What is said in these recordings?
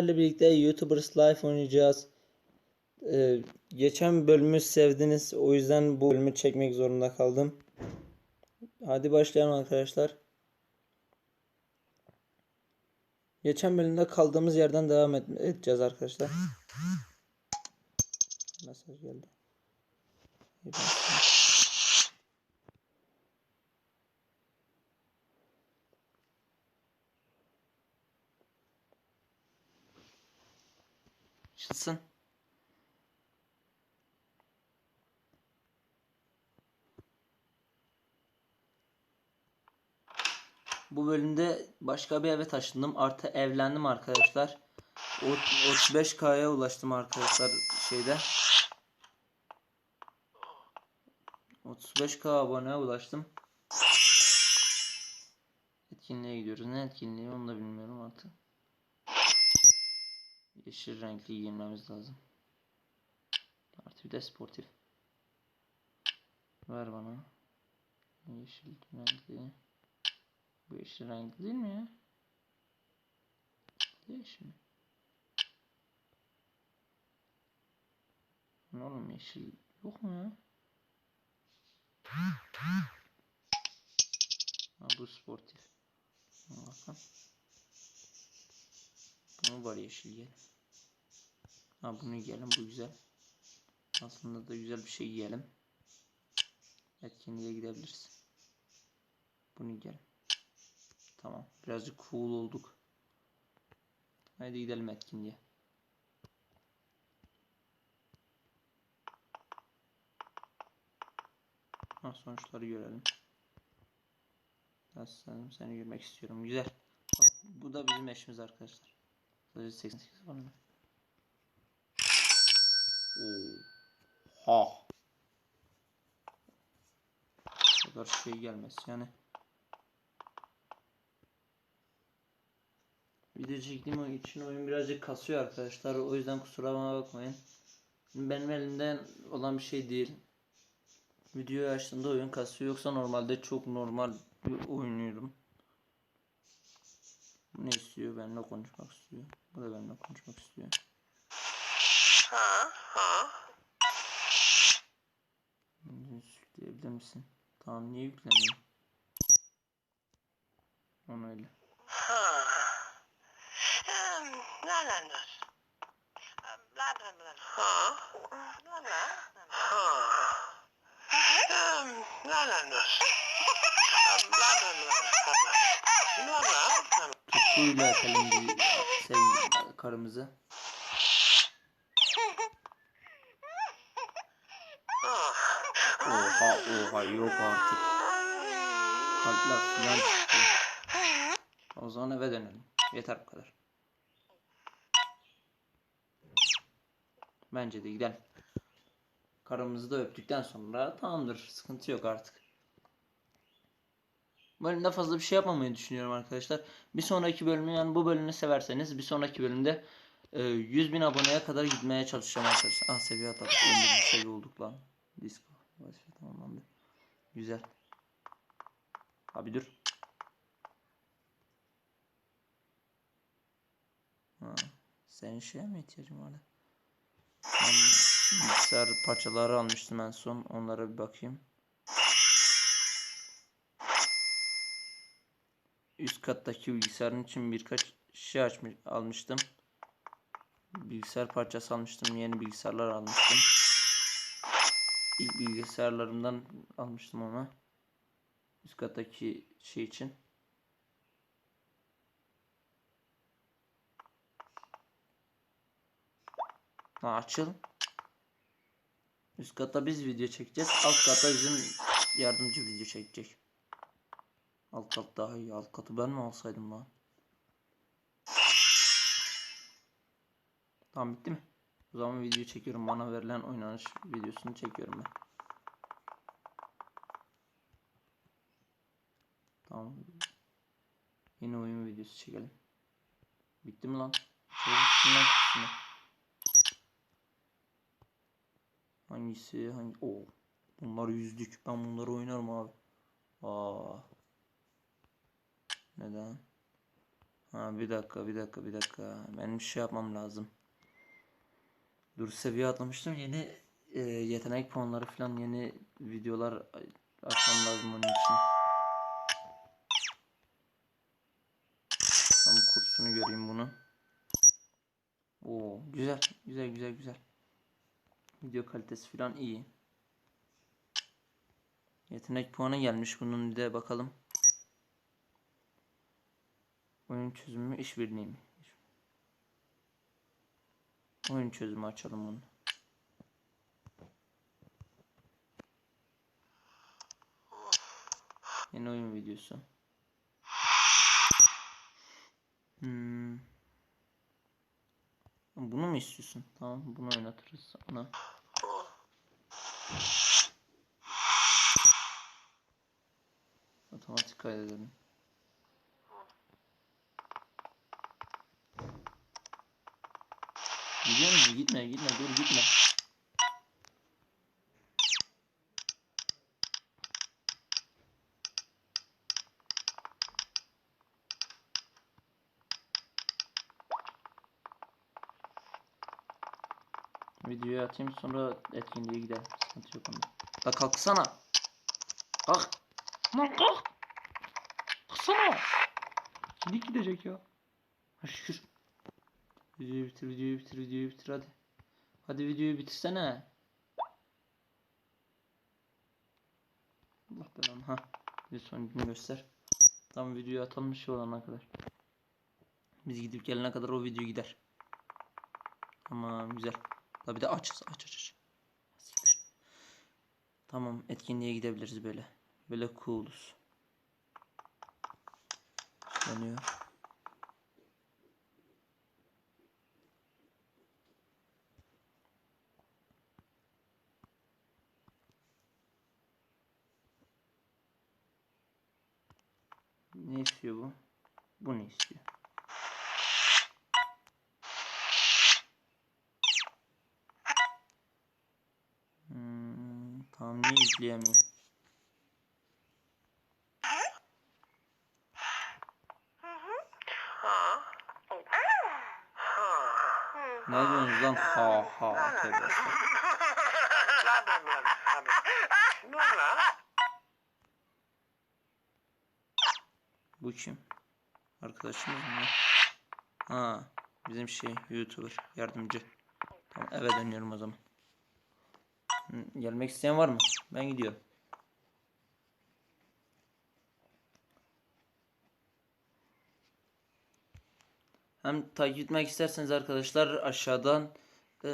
Sizlerle birlikte YouTubers Life oynayacağız. Ee, geçen bölümü sevdiniz. O yüzden bu bölümü çekmek zorunda kaldım. Hadi başlayalım arkadaşlar. Geçen bölümde kaldığımız yerden devam et- edeceğiz arkadaşlar. Mesaj geldi. İyi. Açılsın. Bu bölümde başka bir eve taşındım. Artı evlendim arkadaşlar. O- 35K'ya ulaştım arkadaşlar şeyde. 35K aboneye ulaştım. Etkinliğe gidiyoruz. Ne etkinliği onu da bilmiyorum artık. Yeşil renkli giyinmemiz lazım. Artı bir de sportif. Ver bana. Yeşil renkli. Bu yeşil renkli değil mi ya? Yeşil mi? Ne oğlum yeşil yok mu ya? Ha bu sportif. Bakın. Bunu var yeşil giyelim. Ha bunu giyelim bu güzel. Aslında da güzel bir şey giyelim. Etkinliğe gidebiliriz. Bunu giyelim. Tamam. Birazcık cool olduk. Haydi gidelim etkinliğe. Ha, sonuçları görelim. Aslanım seni görmek istiyorum. Güzel. Bu da bizim eşimiz arkadaşlar. Sadece 88 var mı? Ha. Bu kadar şey gelmez yani. Video çektiğim için oyun birazcık kasıyor arkadaşlar. O yüzden kusura bakmayın. Benim elimden olan bir şey değil. Videoyu açtığımda oyun kasıyor. Yoksa normalde çok normal bir oynuyorum. Ne istiyor? Benimle konuşmak istiyor. Bu da benimle konuşmak istiyor. Yükleyebilir misin? Tamam niye yüklemiyor? Onu öyle. Tutkuyla öpelim bir karımızı. Oha oha yok artık. Kalpler falan çıktı. O zaman eve dönelim. Yeter bu kadar. Bence de gidelim. Karımızı da öptükten sonra tamamdır. Sıkıntı yok artık. Bölümde fazla bir şey yapmamayı düşünüyorum arkadaşlar. Bir sonraki bölümü yani bu bölümü severseniz bir sonraki bölümde e, 100 bin aboneye kadar gitmeye çalışacağım arkadaşlar. Ah seviye atladık. 11. seviye olduk lan. Disco. Vazife tamamlandı. Güzel. Abi dur. Ha, senin şeye mi ihtiyacın vardı? Ben parçaları almıştım en son. Onlara bir bakayım. Üst kattaki bilgisayarın için birkaç şey açmış almıştım. Bilgisayar parçası almıştım. Yeni bilgisayarlar almıştım. İlk bilgisayarlarımdan almıştım onu. Üst kattaki şey için. Ha, açıl. Üst katta biz video çekeceğiz. Alt katta bizim yardımcı video çekecek. Alt kat daha iyi. Alt katı ben mi alsaydım lan? Tamam bitti mi? O zaman video çekiyorum. Bana verilen oynanış videosunu çekiyorum ben. Tamam. Yine oyun videosu çekelim. Bitti mi lan? Hangisi? Hangi? Oo. Bunlar yüzdük. Ben bunları oynarım abi. Aa. Neden? Ha bir dakika bir dakika bir dakika. Benim bir şey yapmam lazım. Dur seviye atlamıştım. Yeni e, yetenek puanları falan yeni videolar açmam lazım onun için. Tam kursunu göreyim bunu. Oo güzel güzel güzel güzel. Video kalitesi falan iyi. Yetenek puanı gelmiş bunun bir de bakalım. Oyun çözümü işbirliği mi? Oyun çözümü açalım bunu. Yeni oyun videosu. Hmm. Bunu mu istiyorsun? Tamam bunu oynatırız ona. Otomatik kaydedelim. Gidiyor musun? Gitme gitme dur gitme. Videoyu atayım sonra etkinliğe gidelim. Sıkıntı yok onda. La kalksana. Kalk. Lan kalk. Kalksana. Şimdi gidecek ya. Şükür. Videoyu bitir, videoyu bitir, videoyu bitir hadi. Hadi videoyu bitirsene. Allah belanı ha. Bir sonucunu göster. Tam videoyu atalım bir şey olana kadar. Biz gidip gelene kadar o video gider. Tamam güzel. Tabi bir de aç aç aç aç. Tamam etkinliğe gidebiliriz böyle. Böyle cooluz. Dönüyor. Ne istiyor bu? Bu ne istiyor? Hmm, tamam niye yükleyemiyor? Ne diyorsunuz lan? Ha ha tövbe estağfurullah. Bu kim? Arkadaşımız mı? Ha, bizim şey YouTuber, yardımcı. Tamam eve dönüyorum o zaman. Hı, Gelmek isteyen var mı? Ben gidiyorum. Hem takip etmek isterseniz arkadaşlar aşağıdan e,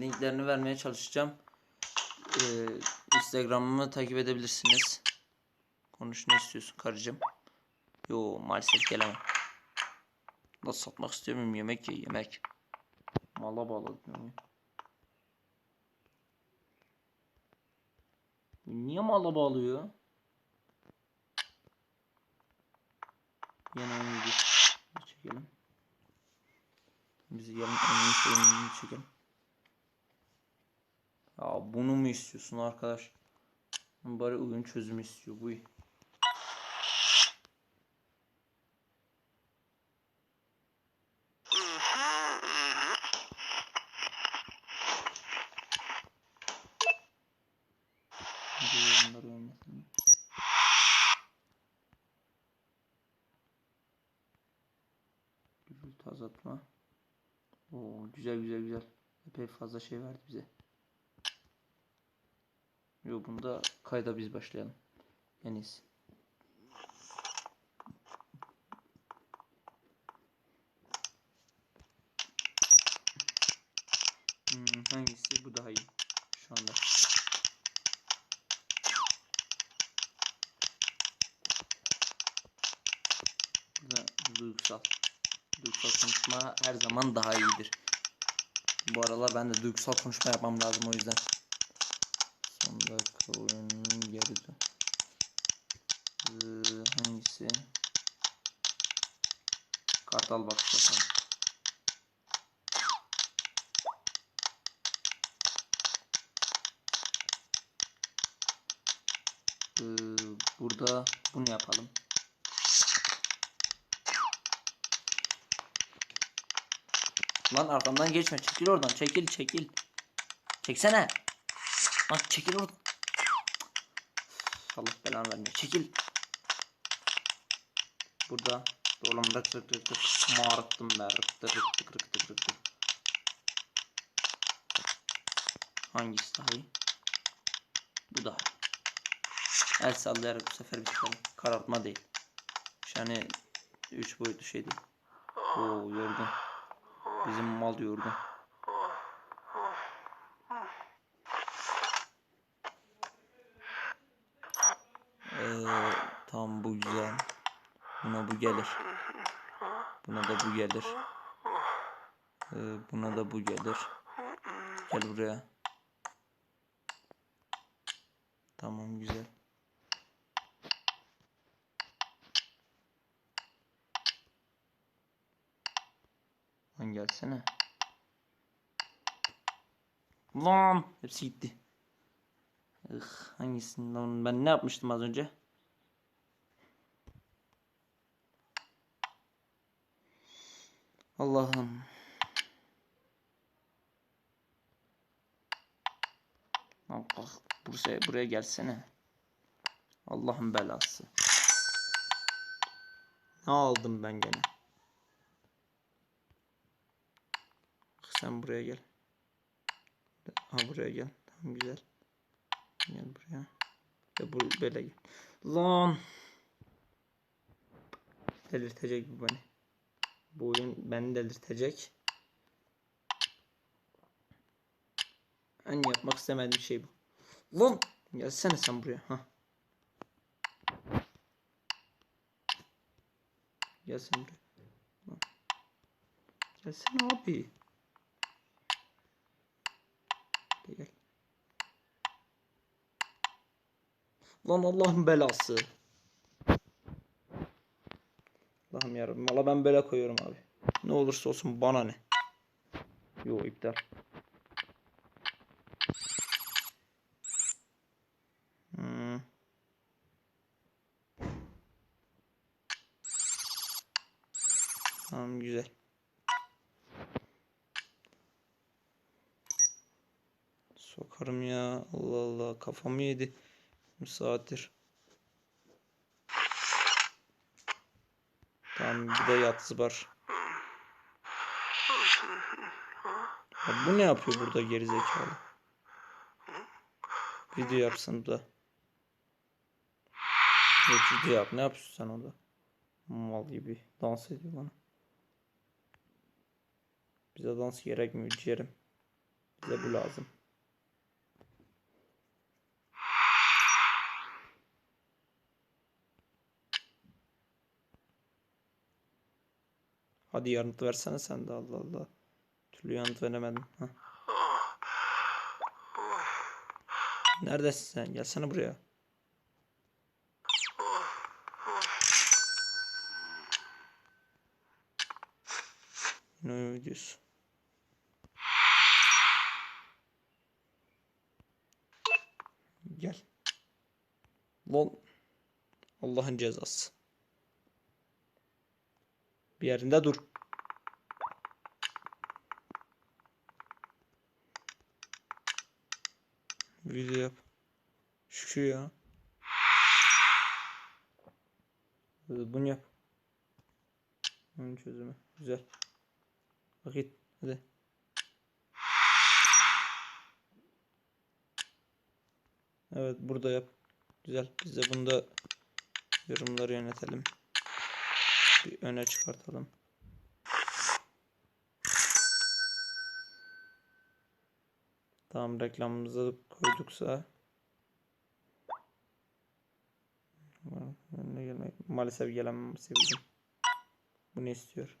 linklerini vermeye çalışacağım. E, Instagram'ımı takip edebilirsiniz. Konuş ne istiyorsun karıcığım? Yo maalesef gelemem. Nasıl satmak istiyorum yemek ye yemek. Mala bağladım. Niye mala bağlıyor? Yine videosu çekelim. Bizi gelin oyunun şeyini çekelim. Ya bunu mu istiyorsun arkadaş? Bari oyun çözümü istiyor bu iyi. Bunları oynasın. Gürültü azaltma. Oo, güzel güzel güzel. Epey fazla şey verdi bize. Yo bunda kayda biz başlayalım. En iyisi. Hmm, hangisi? Bu daha iyi. Şu anda. Burada duygusal. Duygusal konuşma her zaman daha iyidir. Bu aralar ben de duygusal konuşma yapmam lazım o yüzden. Son dakika oyunun yarısı. Ee, hangisi? Kartal bak bakalım. Ee, burada bunu yapalım. Lan arkamdan geçme. Çekil oradan. Çekil çekil. Çeksene. Lan çekil oradan. Allah belanı vermiyor. Çekil. Burada. Oğlum rık rık rık rık. Mağrıttım ben. Rıktı rıktı rıktı rıktı. Hangisi daha iyi? Bu daha iyi. El sallayarak bu sefer bitirelim. Karartma değil. Yani 3 boyutlu şey değil. Oo yorgun. Bizim mal yorgun. Ee, tamam bu güzel. Buna bu gelir. Buna da bu gelir. Ee, buna da bu gelir. Gel buraya. Tamam güzel. Gelsene. Lan hepsi gitti. Ih, hangisinden ben ne yapmıştım az önce? Allah'ım. Lan kalk buraya, buraya gelsene. Allah'ın belası. Ne aldım ben gene? Sen buraya gel. Ha buraya gel. Tamam güzel. Gel buraya. Ve bu böyle gel. Lan. Delirtecek bu beni. Bu oyun beni delirtecek. En yapmak istemediğim şey bu. Lan. Gelsene sen buraya. Ha. Gel sen buraya. Gelsene abi. Gel. Lan Allah'ın belası. Allah'ım yarabbim. Valla ben böyle koyuyorum abi. Ne olursa olsun bana ne. Yo iptal. Hmm. Tamam güzel. Sokarım ya. Allah Allah kafamı yedi. Bir saattir. Tamam bir de yatsı var. Ya bu ne yapıyor burada gerizekalı? Video yapsın da. Yok video yap. Ne yapıyorsun sen orada? Mal gibi dans ediyor bana. Bize dans gerekmiyor ciğerim. Bize bu lazım. Hadi yanıt versene sen de Allah Allah. Türlü yanıt veremedim. Heh. Neredesin sen? Gelsene buraya. Ne videosu? Gel. Lan. Allah'ın cezası. Bir yerinde dur. Video yap. Şükür ya. Bunu yap. Onun çözümü. Güzel. Vakit. Hadi. Evet burada yap. Güzel. Biz de bunda yorumları yönetelim. Bir öne çıkartalım. Tamam reklamımızı koyduksa önüne gelmek maalesef gelemem sevgilim. Bu ne istiyor?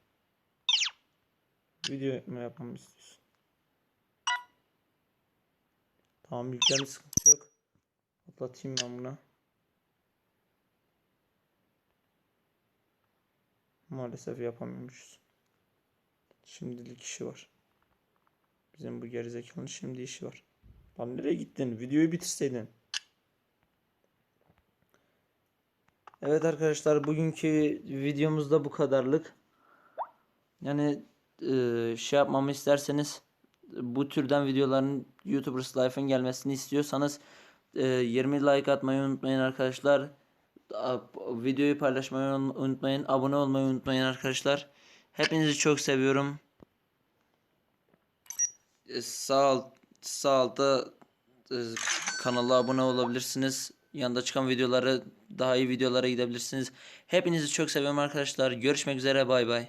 Video mu yapmamı istiyorsun? Tamam yüklemiş sıkıntı yok. Atlatayım ben buna. Maalesef yapamıyormuşuz. Şimdilik işi var. Bizim bu gerizekalının şimdi işi var. Lan nereye gittin? Videoyu bitirseydin. Evet arkadaşlar bugünkü videomuzda bu kadarlık. Yani e, şey yapmamı isterseniz bu türden videoların YouTubers Life'ın gelmesini istiyorsanız e, 20 like atmayı unutmayın arkadaşlar. Videoyu paylaşmayı un- unutmayın. Abone olmayı unutmayın arkadaşlar. Hepinizi çok seviyorum. E, Sağ alt, sağ altta e, kanala abone olabilirsiniz. Yanında çıkan videoları daha iyi videolara gidebilirsiniz. Hepinizi çok seviyorum arkadaşlar. Görüşmek üzere bay bay.